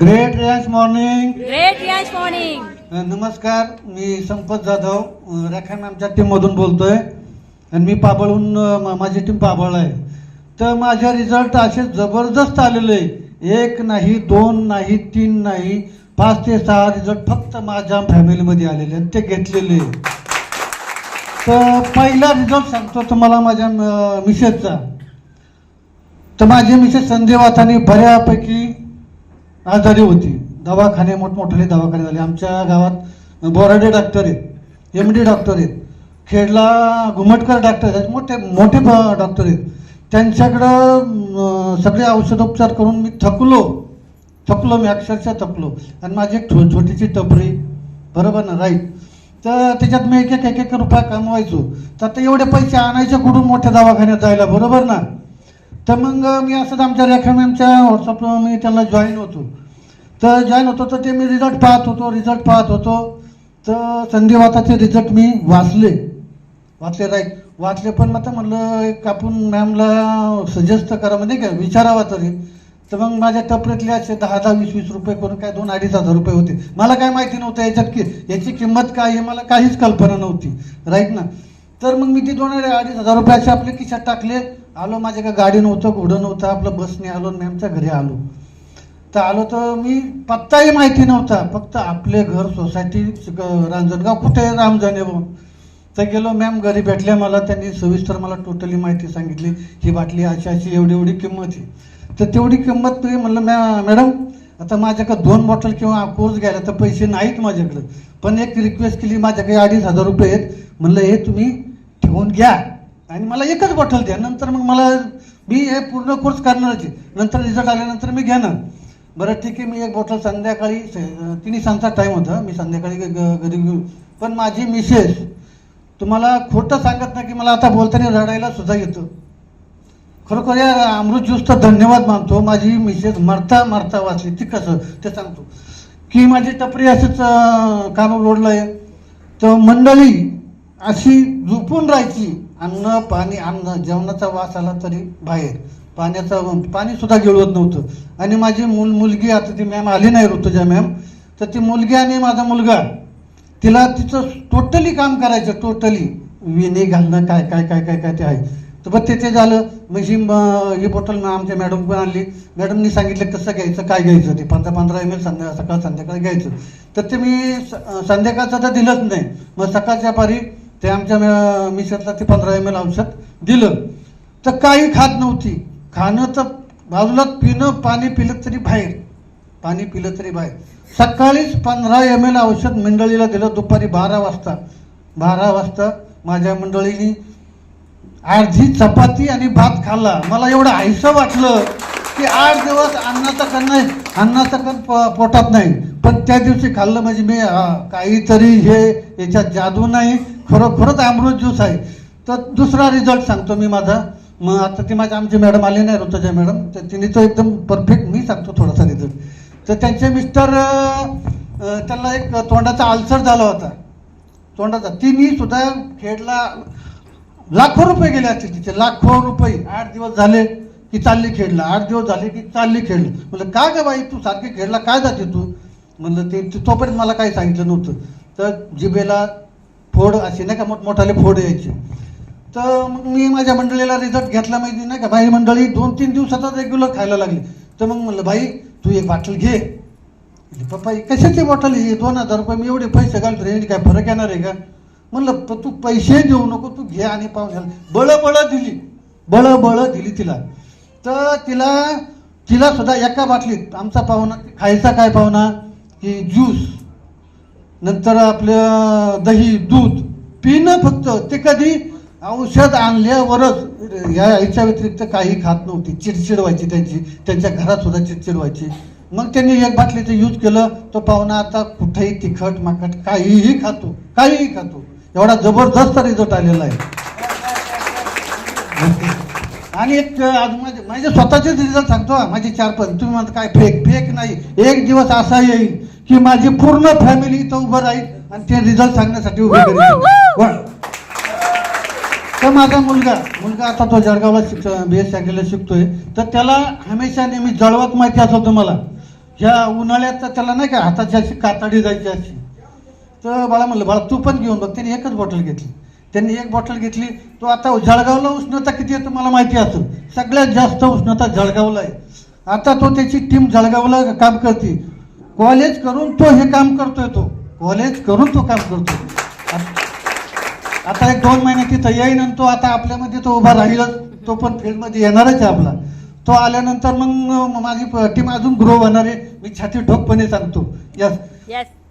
Great रियाज morning great यश morning नमस्कार मी संपत जाधव अ, रेखा मॅमच्या टीममधून बोलतोय. आणि मी पाबळहून माझी टीम पाबळ आहे. तर माझे रिझल्ट असे जबरदस्त आलेले एक नाही दोन नाही तीन नाही पाच ते सहा रिझल्ट फक्त माझ्या फॅमिलीमध्ये आलेले आणि ते घेतलेले तर पहिला रिझल्ट सांगतो तुम्हाला माझ्या मिसेसचा. तर माझी मिसेस संधिवातानी बऱ्यापैकी आजारी होती. दवाखाने मोठमोठाले दवाखाने झाले. आमच्या गावात बोराडे डॉक्टर आहेत एम डी डॉक्टर आहेत. खेडला घुमटकर डॉक्टर आहेत. मोठे मोठे डॉक्टर आहेत. त्यांच्याकडं सगळे औषधोपचार करून मी थकलो. थकलो मी अक्षरशः थकलो. आणि माझी एक छो छोटीशी टपरी. बरोबर ना? राईट तर त्याच्यात मी एक एक एक एक रुपया कमवायचो. तर आता एवढे पैसे आणायचे कुठून? मोठ्या दवाखान्यात जायला. बरोबर ना? तर मग मी असंच आमच्या रेखा मॅमच्या व्हॉट्सअपला मी त्याला जॉईन होतो. तर जॉईन होतो तर ते मी रिझल्ट पाहत होतो रिझल्ट पाहत होतो. तर संधिवाताचे रिझल्ट मी वाचले. वाचले राईट वाचले पण आता म्हटलं एक आपण मॅमला सजेस्ट करा म्हणजे काय विचारावा तरी तर मग माझ्या टपऱ्यातले असे दहा दहा वीस वीस रुपये करून काय दोन अडीच हजार रुपये होते. मला काय माहिती नव्हतं याच्यात की याची किंमत काय हे मला काहीच कल्पना नव्हती. राईट ना? तर मग मी ती दोन अडीच हजार रुपये असे आपले खिशात टाकले. आलो माझ्या का गाडी नव्हतं घोडं नव्हतं आपलं बसने आलो आणि मॅमच्या घरी आलो. तर आलो तर मी पत्ताही माहिती नव्हता फक्त आपले घर सोसायटी रांजणगाव कुठे आहे राम तर गेलो मॅम घरी भेटल्या मला त्यांनी सविस्तर मला टोटली माहिती सांगितली. ही बाटली अशी अशी एवढी एवढी किंमत आहे. तर तेवढी किंमत तुम्ही म्हणलं मॅ मॅडम आता माझ्याकडे दोन बॉटल किंवा कोर्स घ्यायला तर पैसे नाहीत माझ्याकडं. पण एक रिक्वेस्ट केली माझ्याकडे अडीच हजार रुपये आहेत. म्हणलं हे तुम्ही ठेवून घ्या. आणि मला एकच बॉटल द्या. नंतर मग मला मी हे पूर्ण कोर्स करणारच नंतर रिझल्ट आल्यानंतर मी घेणार. बरं ठीक आहे मी एक बॉटल संध्याकाळी स- तिन्ही सांजचा टाईम होता. मी संध्याकाळी ग- घरी घेऊन पण माझी मिसेस तुम्हाला खोटं सांगत नाही की मला आता बोलताना रडायला सुद्धा येतं. खरोखर या अमृत ज्यूसचा धन्यवाद मानतो. माझी मिसेस मरता मरता वाचली. ती कसं ते सांगतो. की माझी टपरी असंच काम कानूर रोडला आहे तर मंडळी अशी झोपून राहायची. अन्न पाणी अन्न. जेवणाचा वास आला तरी बाहेर. पाण्याचा पाणीसुद्धा गिळवत नव्हतं. आणि माझी मुल मुलगी आता ती मॅम आली नाही ऋतुजा मॅम तर ती मुलगी आणि माझा मुलगा तिला तिचं टोटली काम करायचं टोटली विणे घालणं काय काय काय काय काय ते आहे. तर बघ ते झालं. मग ही ही बॉटल आमच्या मॅडम पण आणली. मॅडमनी सांगितलं कसं घ्यायचं काय घ्यायचं? ते पंधरा पंधरा एम एल संध्या सकाळ संध्याकाळी घ्यायचं. तर ते मी स- संध्याकाळचं तर दिलंच नाही. मग सकाळच्या पारी ते आमच्या मिशनला ते पंधरा एम एल औषध दिलं. तर काही खात नव्हती. खाणं तर बाजूला पिणं पाणी पिलं तरी बाहेर. पाणी पिलं तरी बाहेर. सकाळीच पंधरा एम एल औषध मंडळीला दिलं दुपारी बारा वाजता. बारा वाजता माझ्या मंडळीनी अर्धी चपाती आणि भात खाल्ला. मला एवढं आयसं वाटलं की आठ दिवस अन्नाचा कण नाही अन्नाचा कण प- पोटात नाही. पण त्या दिवशी खाल्लं म्हणजे मी काहीतरी हे याच्यात जादू नाही खरोखरच अमृत ज्यूस आहे. तर दुसरा रिझल्ट सांगतो मी माझा. मग आता ती माझ्या आमची मॅडम आली नाही ऋतुजा मॅडम. तर तिने तो एकदम परफेक्ट मी सांगतो थोडासा रिझल्ट तर त्यांचे मिस्टर त्याला एक तोंडाचा आल्सर झाला होता. तोंडाचा. तिने सुद्धा खेडला लाखो रुपये गेले असतील तिचे. लाखो रुपये. आठ दिवस झाले की चालली खेळला आठ दिवस झाले की चालली खेळलं म्हणजे का ग बाई तू सारखी खेळला काय जाते तू? म्हणलं ते तोपर्यंत मला काही सांगितलं नव्हतं. तर जिबेला फोड असे नाही का मोठमोठाले फोड यायचे. तर मग मी माझ्या मंडळीला रिझल्ट घेतला माहिती नाही का? माझी मंडळी दोन तीन दिवसातच रेग्युलर खायला लागली. तर मग म्हणलं भाई तू एक बाटल घे. पप्पा कशाची बॉटल ही दोन हजार रुपये मी एवढे पैसे घालतो रे काय फरक येणार आहे का? म्हणलं तू पैसे देऊ नको तू घे आणि पाहून बळ बळ दिली. बळ बळ दिली तिला. तर तिला तिला सुद्धा एका बाटलीत आमचा पाहुणा खायचा काय पाहुणा? की ज्यूस नंतर आपलं दही दूध पिणं फक्त ते कधी औषध आणल्यावरच या याच्या व्यतिरिक्त काही खात नव्हती. चिडचिड व्हायची त्यांची त्यांच्या घरात सुद्धा चिडचिड व्हायची. मग त्यांनी एक बाटलीचं यूज केलं तो पाहुणा आता कुठेही तिखट माखट काहीही खातो काहीही खातो. एवढा जबरदस्त रिझल्ट आलेला आहे. आणि एक अजून माझे माझे स्वतःचेच रिझल्ट सांगतो माझे चार पण. तुम्ही म्हणता काय फेक फेक नाही. एक दिवस असा येईल. की माझी पूर्ण फॅमिली इथं उभं राहील आणि ते रिझल्ट सांगण्यासाठी उभे करेल तर माझा मुलगा मुलगा आता तो जळगावला शिक बी एस शिकतोय. तर त्याला हमेशा नेहमी जळवत माहिती असं तुम्हाला ह्या उन्हाळ्यात तर त्याला नाही का हाताची अशी कातडी जायची अशी. तर बाळा म्हणलं बाळा तू पण घेऊन बघ. त्यांनी एकच बॉटल घेतली. त्यांनी एक बॉटल घेतली. तो आता जळगावला उष्णता किती आहे तुम्हाला माहिती असेल सगळ्यात जास्त उष्णता जळगावला आहे. आता तो त्याची टीम जळगावला काम करते. कॉलेज करून तो हे काम करतोय तो. कॉलेज करून तो काम करतोय. आता एक दोन महिने तिथं येईन आणि तो आता आपल्यामध्ये तो उभा राहीलच. तो पण फील्डमध्ये येणारच आहे आपला. तो आल्यानंतर मग माझी टीम अजून ग्रो होणार आहे. मी छाती ठोकपणे सांगतो. यस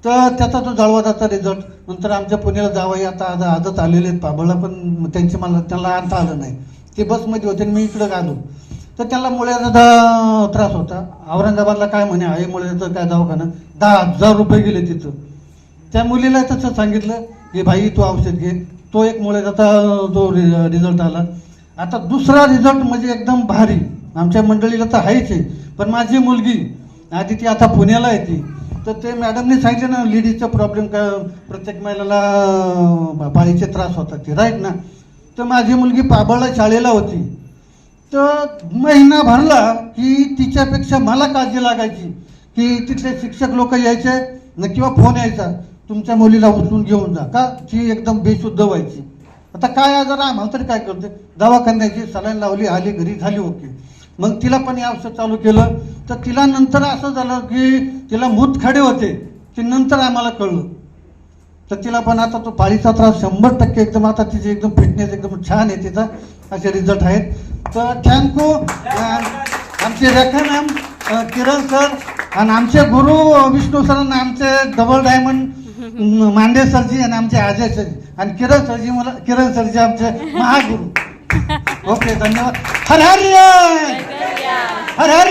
तर त्याचा तो जळवादाचा रिझल्ट नंतर आमच्या पुण्याला जावंही आता आज आजच आलेले आहेत. पाबळला पण त्यांचे मला त्यांना आणता आलं नाही. ते बसमध्ये होते मी इकडं आलो. तर त्याला मुळ्याचा त्रास होता. औरंगाबादला काय म्हणे आहे मुळ्याचं काय दवाखाना? दहा हजार रुपये गेले तिथं. त्या मुलीला तसं सांगितलं की भाई तू औषध घे. तो एक मुळ्याचा जो रिझल्ट आला. आता दुसरा रिझल्ट म्हणजे एकदम भारी. आमच्या मंडळीला तर आहेच आहे. पण माझी मुलगी आधी ती आता पुण्याला येते तर ते मॅडमने सांगितलं ना लेडीजचा प्रॉब्लेम का प्रत्येक महिलाला अं, त्रास होतात ते. राईट ना? तर माझी मुलगी पाबळला शाळेला होती. तर महिना भरला की तिच्यापेक्षा मला काळजी लागायची की तिथले शिक्षक लोक यायचे न किंवा फोन यायचा तुमच्या मुलीला उचलून घेऊन जा का? ती एकदम बेशुद्ध व्हायची. आता काय आजार आम्हाला तरी काय करते? दवाखान्याची सलाईन लावली आली घरी झाली ओके. मग तिला पण हे औषध चालू केलं. तर तिला नंतर असं झालं की तिला मूतखडे होते ते नंतर आम्हाला कळलं. तर तिला पण आता तो पाळीचा त्रास शंभर टक्के एकदम आता तिची एकदम फिटनेस एकदम छान आहे तिचा. असे रिझल्ट आहेत. तर थँक्यू. आमचे रेखा मॅम किरण सर आणि आमचे गुरु विष्णू सर आणि आमचे डबल डायमंड मांडे सरजी आणि आमचे अजय सरजी. आणि किरण सरजी मला किरण सरजी आमचे महागुरु. ओके धन्यवाद. हर हर हर हर